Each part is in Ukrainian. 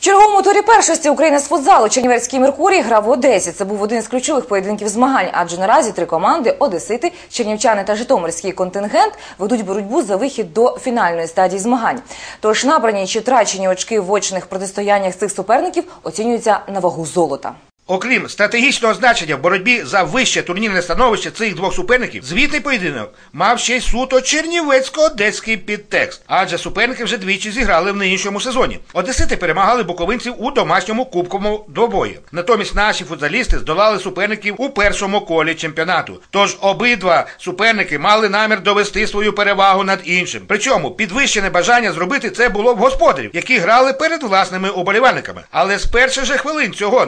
В черговому турі першості України з футзалу Чернівецький Меркурій грав в Одесі. Це був один з ключових поєдинків змагань, адже наразі три команди Одесити, Чернівчани та Житомирський контингент ведуть боротьбу за вихід до фінальної стадії змагань. Тож набрані чи трачені очки в очних протистояннях цих суперників оцінюються на вагу золота. Окрім стратегічного значення в боротьбі за вище турнірне становище цих двох суперників, звітний поєдинок мав ще й суто чернівецько-одеський підтекст, адже суперники вже двічі зіграли в нинішньому сезоні. Одесити перемагали буковинців у домашньому кубковому двобої. Натомість наші футзалісти здолали суперників у першому колі чемпіонату. Тож обидва суперники мали намір довести свою перевагу над іншим. Причому підвищене бажання зробити це було в господарів, які грали перед власними уболівальниками. Але з перших же хвилин цього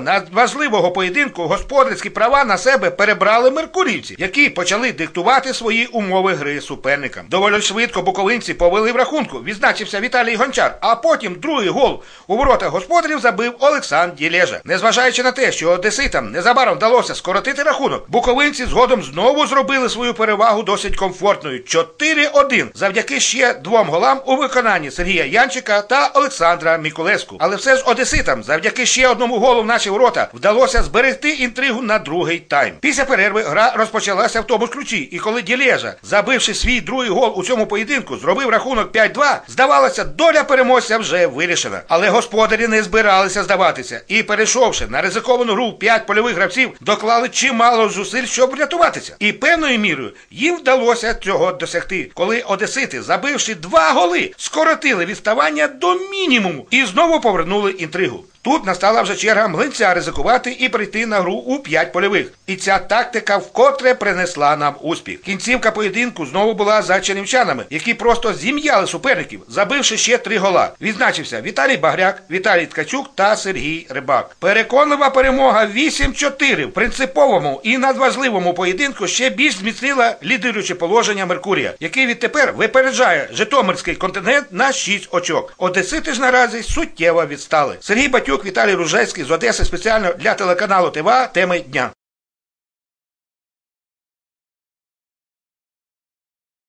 надважливого поєдинку господарські права на себе перебрали меркурівці, які почали диктувати свої умови гри суперникам. Доволі швидко буковинці повели в рахунку. Відзначився Віталій Гончар. А потім другий гол у ворота господарів забив Олександр Ділежа. Незважаючи на те, що одеситам незабаром вдалося скоротити рахунок, буковинці згодом знову зробили свою перевагу досить комфортною 4-1 завдяки ще двом голам у виконанні Сергія Янчика та Олександра Мікулеску. Але все ж одеситам, завдяки ще одному голу в наші ворота, вдалося зберегти інтригу на другий тайм. Після перерви гра розпочалася в тому ж ключі, і коли Ділежа, забивши свій другий гол у цьому поєдинку, зробив рахунок 5-2, здавалося, доля переможця вже вирішена. Але господарі не збиралися здаватися і, перейшовши на ризиковану гру 5 польових гравців, доклали чимало зусиль, щоб врятуватися. І певною мірою їм вдалося цього досягти, коли одесити, забивши два голи, скоротили відставання до мінімуму і знову повернули інтригу. Тут настала вже черга млинця ризикувати і прийти на гру у п'ять польових. І ця тактика вкотре принесла нам успіх. Кінцівка поєдинку знову була за чернівчанами, які просто зім'яли суперників, забивши ще три гола. Відзначився Віталій Багряк, Віталій Ткачук та Сергій Рибак. Переконлива перемога 8-4 в принциповому і надважливому поєдинку ще більш зміцнила лідируюче положення Меркурія, який відтепер випереджає Житомирський контингент на 6 очок. Одесити ж наразі суттєво відстали. Сергій Батюк, Віталій Ружецький з Одеси спеціально для телеканалу ТВА теми дня.